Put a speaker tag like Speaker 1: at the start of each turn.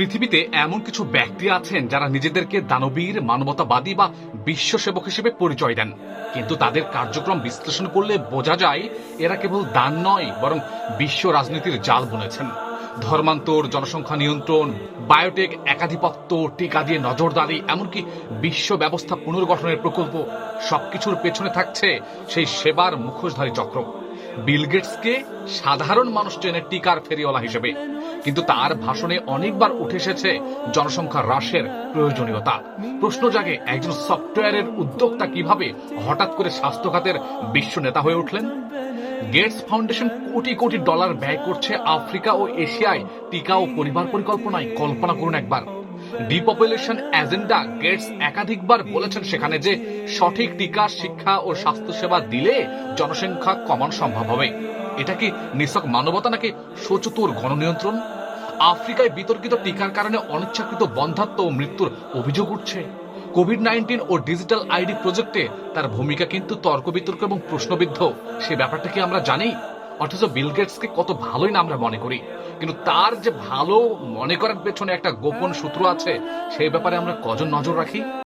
Speaker 1: পৃথিবীতে এমন কিছু ব্যক্তি আছেন যারা নিজেদেরকে দানবীর, মানবতাবাদী বা বিশ্বসেবক হিসেবে পরিচয় দেন। কিন্তু তাদের কার্যক্রম বিশ্লেষণ করলে বোঝা যায় এরা কেবল দান নয়, বরং বিশ্ব রাজনীতির জাল বুনেছেন। ধর্মান্তর, জনসংখ্যা নিয়ন্ত্রণ, বায়োটেক, একাধিপত্য, টিকা দিয়ে নজরদারি, এমনকি বিশ্ব ব্যবস্থা পুনর্গঠনের প্রকল্প সবকিছুর পেছনে থাকছে সেই সেবার মুখোশধারী চক্র। বিল গেটসকে সাধারণ মানুষ চেনে টিকার ফেরিওয়ালা হিসেবে। কিন্তু তার ভাষণে অনেকবার উঠে এসেছে জনসংখ্যা হ্রাসের প্রয়োজনীয়তা। প্রশ্ন জাগে, একজন সফটওয়্যারের উদ্যোক্তা কীভাবে হঠাৎ করে স্বাস্থ্য খাতের বিশ্ব নেতা হয়ে উঠলেন? Gates foundation crore crore dollar ব্যয় করছে আফ্রিকা ও এশিয়ায় টিকা ও পরিবার পরিকল্পনায়। কল্পনা করুন একবার। ডিপপুলেশন এজেন্ডা গেটস একাধিকবার বলেছেন সেখানে যে সঠিক টিকা, শিক্ষা ও স্বাস্থ্যসেবা দিলে জনসংখ্যা কমানো সম্ভব হবে। এটা কি নিছক মানবতা নাকি সচতুর গণনিয়ন্ত্রণ? আফ্রিকায় বিতর্কিত টিকার কারণে অনিচ্ছাকৃত বন্ধাত্ম ও মৃত্যুর অভিযোগ উঠছে। কোভিড নাইন্টিন ও ডিজিটাল আইডি প্রজেক্টে তার ভূমিকা কিন্তু তর্ক বিতর্ক এবং প্রশ্নবিদ্ধ। সে ব্যাপারটা কি আমরা জানি? অথচ বিল গেটসকে কত ভালোই না আমরা মনে করি। কিন্তু তার যে ভালো মনে করার পেছনে একটা গোপন সূত্র আছে সেই ব্যাপারে আমরা কজন নজর রাখি?